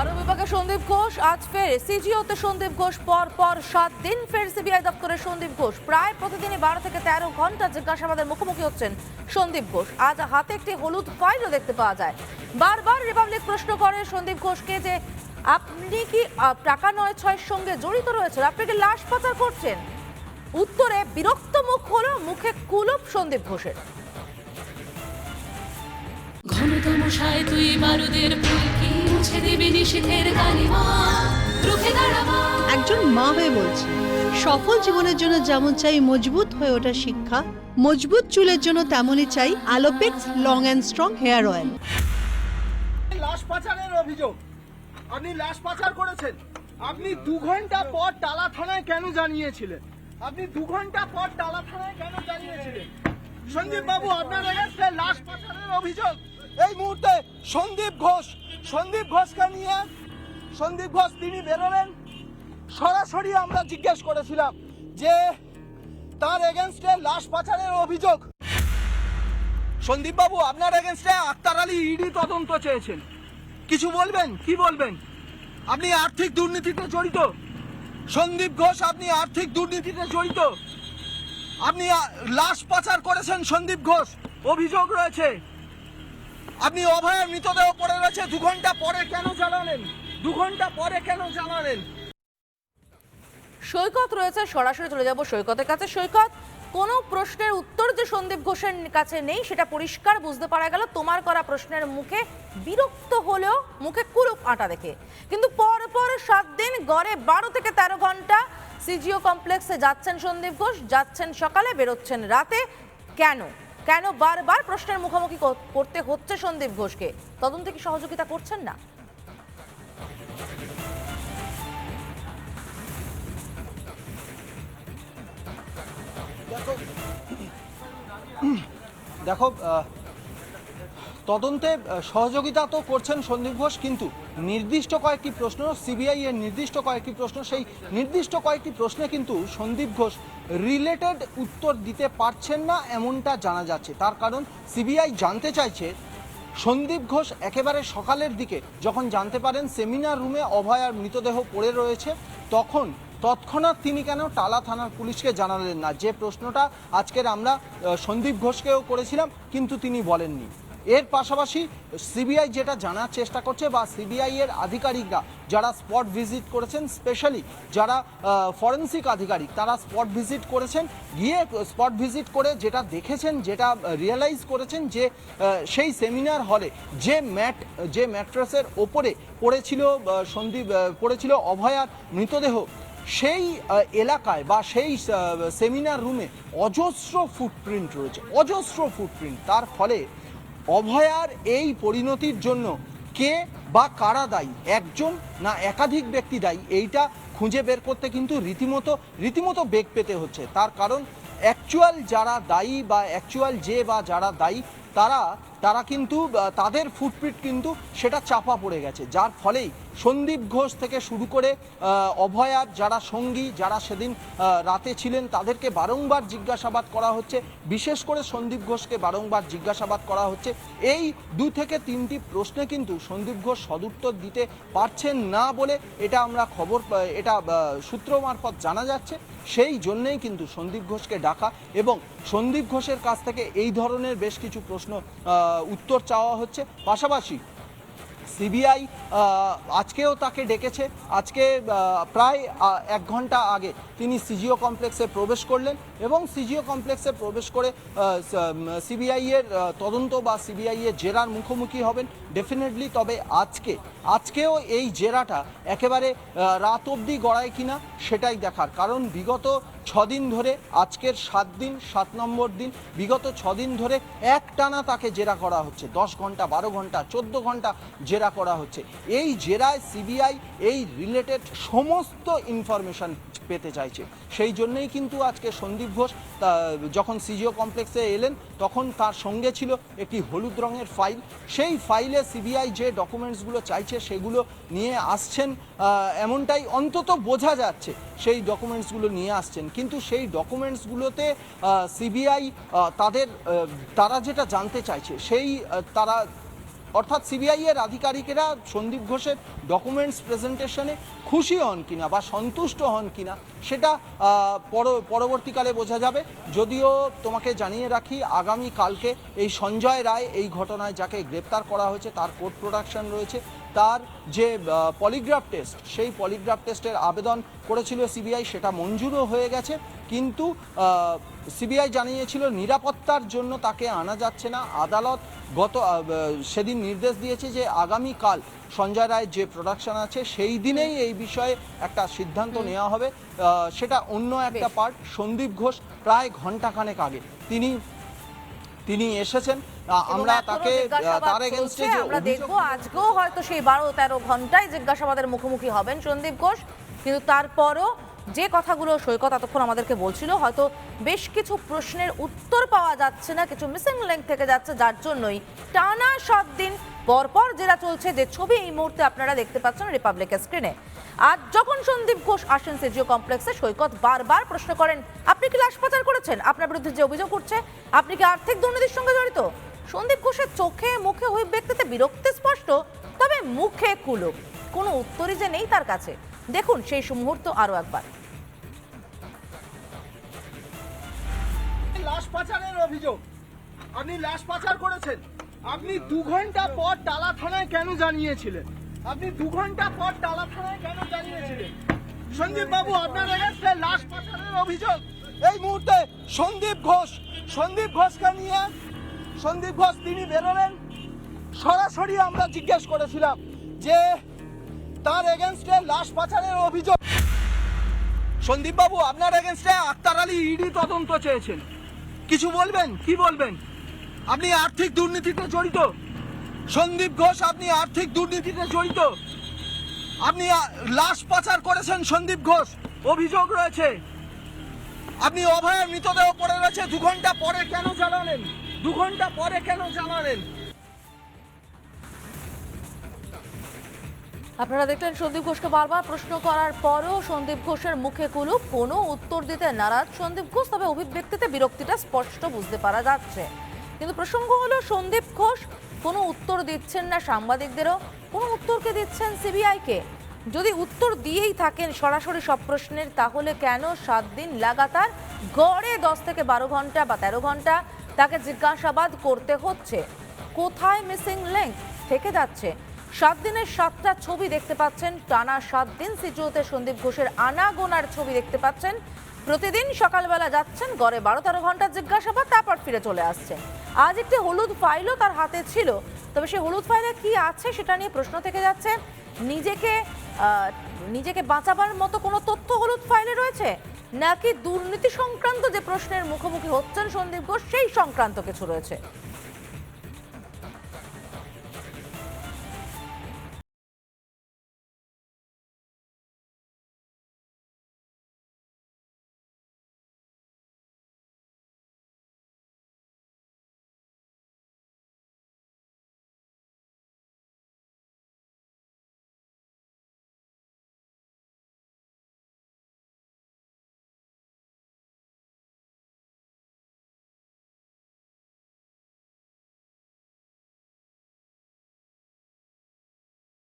আরও বিভাগে সন্দীপ ঘোষ, আজ সিজিওতে সন্দীপ ঘোষ পর পর সাত দিন ফের সিবিআই দপ্তরে সন্দীপ ঘোষ। প্রায় প্রতিদিনই বারো থেকে তেরো ঘণ্টা জিজ্ঞাসাবাদের মুখোমুখি হচ্ছেন সন্দীপ ঘোষ। আজ হাতে একটি হলুদ ফাইলও দেখতে পাওয়া যায়। বারবার রিপাবলিক প্রশ্ন করে সন্দীপ ঘোষকে যে আপনি কি টাকা নয় ছয়ের সঙ্গে জড়িত রয়েছেন? আপনি কি লাশ পাচার করছেন? উত্তরে, বিরক্ত মুখ হলো মুখে কুলুপ সন্দীপ ঘোষের। ঘনতম সায় তুই বারুদের ফুলকি। মুছে দিবি নিষেধের কালিমা রুখে দাঁড়াবা। একজন মা হয়ে বলছি সফল জীবনের জন্য যেমন চাই মজবুত হয়ে ওঠা শিক্ষা মজবুত চুলের জন্য তেমনই চাই Alopex long and strong hair oil. লাশ পাচারের অভিযোগ। আপনি লাশ পাচার করেছেন। আপনি দু ঘণ্টা পর টালা থানায় কেন জানিয়েছিলেন? আপনি দু ঘণ্টা পর টালা থানায় কেন জানিয়েছিলেন? সন্দীপ বাবু আপনার এগেন্স্টে লাশ পাচারের অভিযোগ। এই মুহূর্তে সন্দীপ ঘোষ, সন্দীপ ঘোষকে নিয়ে, সন্দীপ ঘোষ তিনি বেরোলেন। সরাসরি আমরা জিজ্ঞেস করেছিলাম যে, তার এগেনস্টে লাশ পাচারের অভিযোগ। সন্দীপ বাবু আপনার এগেনস্টে আক্তার আলী ইডি তদন্ত চেয়েছেন। কিছু বলবেন? কি বলবেন? আপনি আর্থিক দুর্নীতিতে জড়িত। সন্দীপ ঘোষ, আপনি আর্থিক দুর্নীতিতে জড়িত। আপনি লাশ পাচার করেছেন সন্দীপ ঘোষ। অভিযোগ রয়েছে। আপনি অভয়ের মৃতদেহ পড়ে রয়েছে, দু ঘণ্টা পরে কেন জানালেন দু ঘণ্টা পরে কেন জানালেন সৈকত রয়েছে, সরাসরি চলে যাব সৈকতের কাছে। সৈকত, কোনো প্রশ্নের উত্তর যে সন্দীপ ঘোষের কাছে নেই, সেটা পরিষ্কার বুঝতে পারা গেল। তোমার করা প্রশ্নের মুখে বিরক্ত হলেও মুখে কুলুপ আটা দেখে। কিন্তু পর পর সাত দিন, গড়ে বারো থেকে তেরো ঘণ্টা সিজিও কমপ্লেক্সে যাচ্ছেন সন্দীপ ঘোষ, যাচ্ছেন সকালে, বেরোচ্ছেন রাতে। কেন? কেন বারবার প্রশ্নের মুখোমুখি করতে হচ্ছে সন্দীপ ঘোষকে? তদন্তে কি সহযোগিতা করছেন না? দেখো দেখো তদন্তে সহযোগিতা তো করছেন সন্দীপ ঘোষ, কিন্তু নির্দিষ্ট কয়েকটি প্রশ্ন, সিবিআই এর নির্দিষ্ট কয়েকটি প্রশ্ন, সেই নির্দিষ্ট কয়েকটি প্রশ্নে কিন্তু সন্দীপ ঘোষ রিলেটেড উত্তর দিতে পারছেন না এমনটা জানা যাচ্ছে। তার কারণ সিবিআই জানতে চাইছে, সন্দীপ ঘোষ একেবারে সকালের দিকে যখন জানতে পারেন সেমিনার রুমে অভয়ার মৃতদেহ পড়ে রয়েছে, তখন তৎক্ষণাৎ তিনি কেন টালা থানার পুলিশকে জানালেন না? যে প্রশ্নটা আজকের আমরা সন্দীপ ঘোষকেও করেছিলাম, কিন্তু তিনি বলেননি। এর পাশাপাশি সিবিআই যেটা জানার চেষ্টা করছে বা সিবিআই এর আধিকারিকরা যারা স্পট ভিজিট করেছেন, স্পেশালি যারা ফরেন্সিক আধিকারিক, তারা স্পট ভিজিট করেছেন, গিয়ে স্পট ভিজিট করে যেটা দেখেছেন, যেটা রিয়েলাইজ করেছেন যে সেই সেমিনার হলে যে ম্যাট, যে ম্যাট্রেসের ওপরে পড়েছিল সন্দীপ পড়েছিল অভয়ার মৃতদেহ, সেই এলাকায় বা সেই সেমিনার রুমে অজস্র ফুটপ্রিন্ট রয়েছে, অজস্র ফুটপ্রিন্ট তার ফলে অভয়ার এই পরিণতির জন্য কে বা কারা দায়ী? একজন না একাধিক ব্যক্তি দায়ী? এইটা খুঁজে বের করতে কিন্তু রীতিমতো রীতিমতো বেগ পেতে হচ্ছে। তার কারণ অ্যাকচুয়াল যারা দায়ী বা অ্যাকচুয়াল যে বা যারা দায়ী, তারা তারা কিন্তু, তাদের ফুটপ্রিন্ট কিন্তু সেটা চাপা পড়ে গেছে। যার ফলেই সন্দীপ ঘোষ থেকে শুরু করে অভয়ার যারা সঙ্গী, যারা সেদিন রাতে ছিলেন, তাদেরকে বারংবার জিজ্ঞাসাবাদ করা হচ্ছে। বিশেষ করে সন্দীপ ঘোষকে বারংবার জিজ্ঞাসাবাদ করা হচ্ছে। এই দু থেকে তিনটি প্রশ্নে কিন্তু সন্দীপ ঘোষ সদুত্তর দিতে পারছেন না বলে এটা আমরা খবর, এটা সূত্র মারফত জানা যাচ্ছে। সেই জন্যেই কিন্তু সন্দীপ ঘোষকে ডাকা এবং সন্দীপ ঘোষের কাছ থেকে এই ধরনের বেশ কিছু প্রশ্ন উত্তর চাওয়া হচ্ছে। পাশাপাশি সিবিআই আজকেও তাকে ডেকেছে। আজকে প্রায় এক ঘণ্টা আগে তিনি সিজিও কমপ্লেক্সে প্রবেশ করলেন এবং সিজিও কমপ্লেক্সে প্রবেশ করে সিবিআইয়ের তদন্ত বা সিবিআইয়ের জেরার মুখোমুখি হবেন। ডেফিনেটলি তবে আজকে, আজকেও এই জেরাটা একেবারে রাত অবধি গড়ায় কিনা সেটাই দেখার। কারণ বিগত ছদিন ধরে, আজকের সাত দিন, সাত নম্বর দিন, বিগত ছদিন ধরে এক টানা তাকে জেরা করা হচ্ছে। দশ ঘণ্টা, বারো ঘণ্টা, চোদ্দ ঘণ্টা জেরা করা হচ্ছে। এই জেরায় সিবিআই, এই রিলেটেড সমস্ত ইনফরমেশন পেতে চাইছে। সেই জন্যই কিন্তু আজকে সন্দীপ ঘোষ যখন সিজিও কমপ্লেক্সে এলেন, তখন তার সঙ্গে ছিল একটি হলুদ রঙের ফাইল সেই ফাইলে সিবিআই যে ডকুমেন্টসগুলো চাইছে, সেগুলো নিয়ে আসছেন এমনটাই অন্তত বোঝা যাচ্ছে। সেই ডকুমেন্টসগুলো নিয়ে আসছেন। কিন্তু সেই ডকুমেন্টসগুলোতে সিবিআই তাদের তারা যেটা জানতে চাইছে, সেই তারা, অর্থাৎ সিবিআই এর আধিকারিকেরা সন্দীপ ঘোষের ডকুমেন্টস প্রেজেন্টেশনে খুশি হন কিনা বা সন্তুষ্ট হন কিনা, সেটা পর- পরবর্তীকালে বোঝা যাবে। যদিও তোমাকে জানিয়ে রাখি, আগামী কালকে এই সঞ্জয় রায় এই ঘটনায় যাকে গ্রেপ্তার করা হয়েছে, তার কোর্ট প্রোডাকশন রয়েছে। তার যে পলিগ্রাফ টেস্ট সেই পলিগ্রাফ টেস্টের আবেদন করেছিল সিবিআই সেটা মঞ্জুরও হয়ে গেছে। কিন্তু সিবিআই জানিয়েছিল নিরাপত্তার জন্য তাকে আনা যাচ্ছে না। আদালত গত সেদিন নির্দেশ দিয়েছে যে আগামীকাল সঞ্জয় রায়ের যে প্রোডাকশন আছে সেই দিনেই এই বিষয়ে একটা সিদ্ধান্ত নেওয়া হবে। সেটা অন্য একটা পার্ট সন্দীপ ঘোষ প্রায় ঘন্টাখানেক আগে। তিনি তিনি এসেছেন। আমরা তাকে তার এগেনস্টে যে আমরা দেখব দেখব। আজকেও হয়তো সেই বারো তেরো ঘন্টায় জিজ্ঞাসাবাদের মুখোমুখি হবেন সন্দীপ ঘোষ। কিন্তু তারপরও যে কথাগুলো সৈকত এতক্ষণ আমাদেরকে বলছিল, হয়তো বেশ কিছু প্রশ্নের উত্তর পাওয়া যাচ্ছে না, কিছু মিসিং লিঙ্ক থেকে যাচ্ছে, যার জন্যই টানা সাত দিন পরপর জেরা চলছে যে ছবি এই মুহূর্তে আপনারা দেখতে পাচ্ছেন রিপাবলিকের স্ক্রিনে আজ যখন সন্দীপ ঘোষ আসেন সিজিও কমপ্লেক্সে সৈকত বারবার প্রশ্ন করেন, আপনি কি লাশ পাচার করেছেন? আপনার বিরুদ্ধে যে অভিযোগ উঠছে, আপনি কি আর্থিক দুর্নীতির সঙ্গে জড়িত? সন্দীপ ঘোষের চোখে মুখে হুইপ ব্যক্তিতে বিরক্তি স্পষ্ট, তবে মুখে কুলুপ। কোনো উত্তরই যে নেই তার কাছে। দেখুন সেই মুহূর্ত আরও একবার। লাশ পাচারের অভিযোগ। আপনি লাশ পাচার করেছেন। আপনি দু ঘণ্টা পর টালা থানায় কেন জানিয়েছিলেন? আপনি দু ঘণ্টা পর টালা থানায় কেন জানিয়েছিলেন? সন্দীপ বাবু, আপনার এগেন্স্টে লাশ পাচারের অভিযোগ। এই মুহূর্তে সন্দীপ ঘোষ সন্দীপ ঘোষকে নিয়ে সন্দীপ ঘোষ তিনি বেরোলেন। সরাসরি আমরা জিজ্ঞেস করেছিলাম যে তার এগেনস্টে লাশ পাচারের অভিযোগ। সন্দীপ বাবু আপনার এগেনস্টে আক্তার আলী ইডি তদন্ত চেয়েছেন। কিছু বলবেন? কি বলবেন? আপনি আর্থিক দুর্নীতিতে জড়িত। সন্দীপ ঘোষ, আপনি আর্থিক দুর্নীতিতে জড়িত। আপনি লাশ পাচার করেছেন সন্দীপ ঘোষ। অভিযোগ রয়েছে। আপনি অভয়ের মৃতদেহ পড়ে রয়েছে। দু ঘণ্টা পরে কেন জানালেন দু ঘণ্টা পরে কেন জানালেন আপনারা দেখলেন সন্দীপ ঘোষকে বারবার প্রশ্ন করার পরও সন্দীপ ঘোষের মুখে কুলুপ কোনো উত্তর দিতে নারাজ। সন্দীপ ঘোষ তবে অভিব্যক্তিতে বিরক্তিটা স্পষ্ট বুঝতে পারা যাচ্ছে। কিন্তু প্রসঙ্গ হলো, সন্দীপ ঘোষ কোনো উত্তর দিচ্ছেন না সাংবাদিকদেরও। কোনো উত্তরকে দিচ্ছেন সিবিআইকে। যদি উত্তর দিয়েই থাকেন সরাসরি সব প্রশ্নের, তাহলে কেন সাত দিন লাগাতার গড়ে দশ থেকে বারো ঘণ্টা বা তেরো ঘণ্টা তাকে জিজ্ঞাসাবাদ করতে হচ্ছে? কোথায় মিসিং লিঙ্ক থেকে যাচ্ছে? সাত দিনের সাতটা ছবি দেখতে পাচ্ছেন, টানা সাত দিন সিজুতে সন্দীপ ঘোষের আনাগোনার ছবি দেখতে পাচ্ছেন। প্রতিদিন সকালবেলা যাচ্ছেন, গড়ে বারো তেরো ঘণ্টার জিজ্ঞাসাবাদ, তারপর ফিরে চলে আসছেন। আজ একটি হলুদ ফাইলও তার হাতে ছিল। তবে সেই হলুদ ফাইলে কি আছে সেটা নিয়ে প্রশ্ন থেকে যাচ্ছে। নিজেকে নিজেকে বাঁচাবার মতো কোনো তথ্য হলুদ ফাইলে রয়েছে? নাকি দুর্নীতি সংক্রান্ত যে প্রশ্নের মুখোমুখি হচ্ছেন সন্দীপ ঘোষ, সেই সংক্রান্ত কিছু রয়েছে?